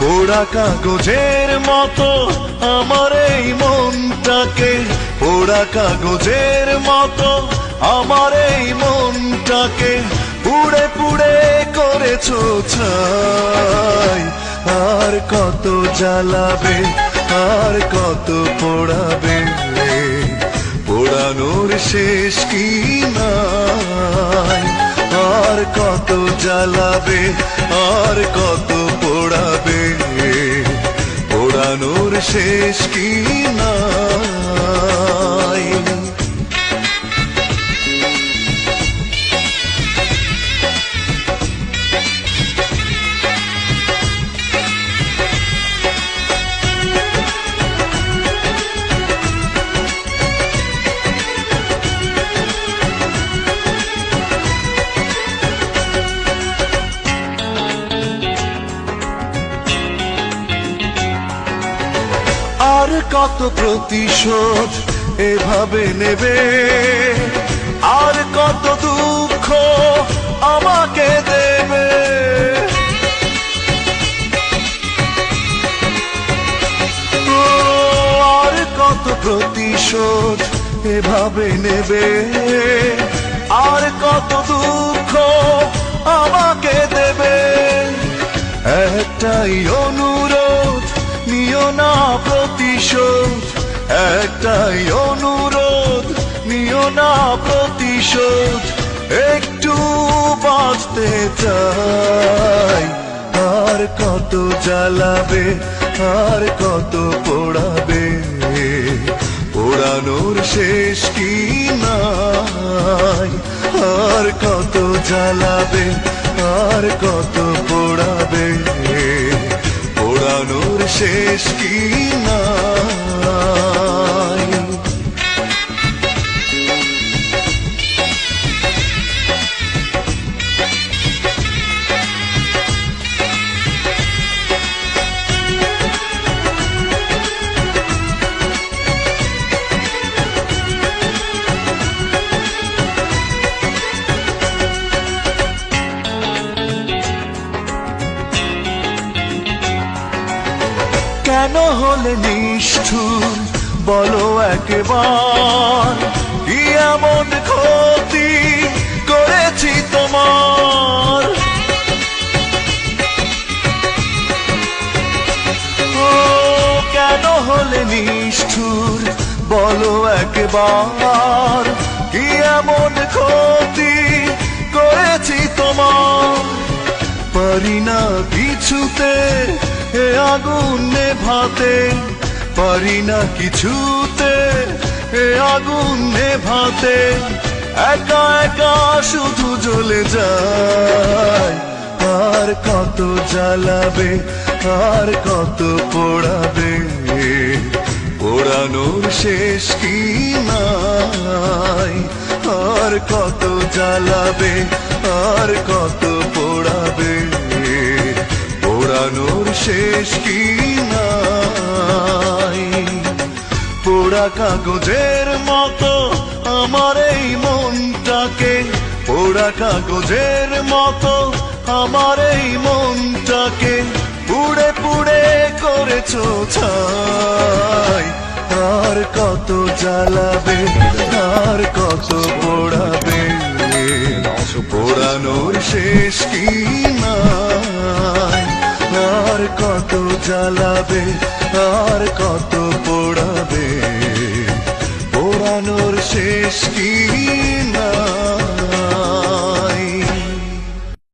পোড়া কাগজের মতো আমার এই মনটাকে। পোড়া কাগজের মতো আমার এই মনটাকে পুড়ে পুড়ে করেছ ছাই। আর কত জ্বালাবে, আর কত পোড়াবে পোড়ানোর শেষ কি নাই? আর কত জ্বালাবে, আর কত পোড়াবে পোড়ানোর শেষ আর কত প্রতিশোধ এভাবে নেবে? আর কত দুঃখ আমাকে দেবে? আর কত প্রতিশোধ এভাবে নেবে? আর কত দুঃখ আমাকে দেবে? একটাই অনুরোধ, নিও না প্রতিশোধ, একটাই অনুরোধ, নিও না প্রতিশোধ, একটু বাঁচতে চাই। আর কত জ্বালাবে, আর কত পোড়াবে? পোড়ানোর শেষ কি নাই? আর কত জ্বালাবে, আর কত পোড়াবে? পোড়ানোর শেষ কি কেন হলে নিষ্ঠুর? বলো একবার, কি এমন ক্ষতি করেছি তোমার? ও, কেন হলে নিষ্ঠুর? বলো একবার, কি এমন ক্ষতি করেছি তোমার? পারি না কিছুতে এ আগুন নেভাতে পারি না কিছুতে। এ আগুন নেভাতে একা একা শুধু জ্বলে যায়। আর কত জ্বালাবে, আর কত পোড়াবে? পোড়ানোর শেষ কি নাই? আর কত জ্বালাবে, আর কত পোড়াবে? পোড়ানোর শেষ কি নাই পোড়া কাগজের মতো আমার এই মনটাকে পোড়া কাগজের মতো আমার এই মনটাকে পুড়ে পুড়ে করেছ ছাই আর কত জ্বালাবে আর কত পোড়াবে পোড়ানোর শেষ কি কত জ্বালাবে আর কত পোড়াবে?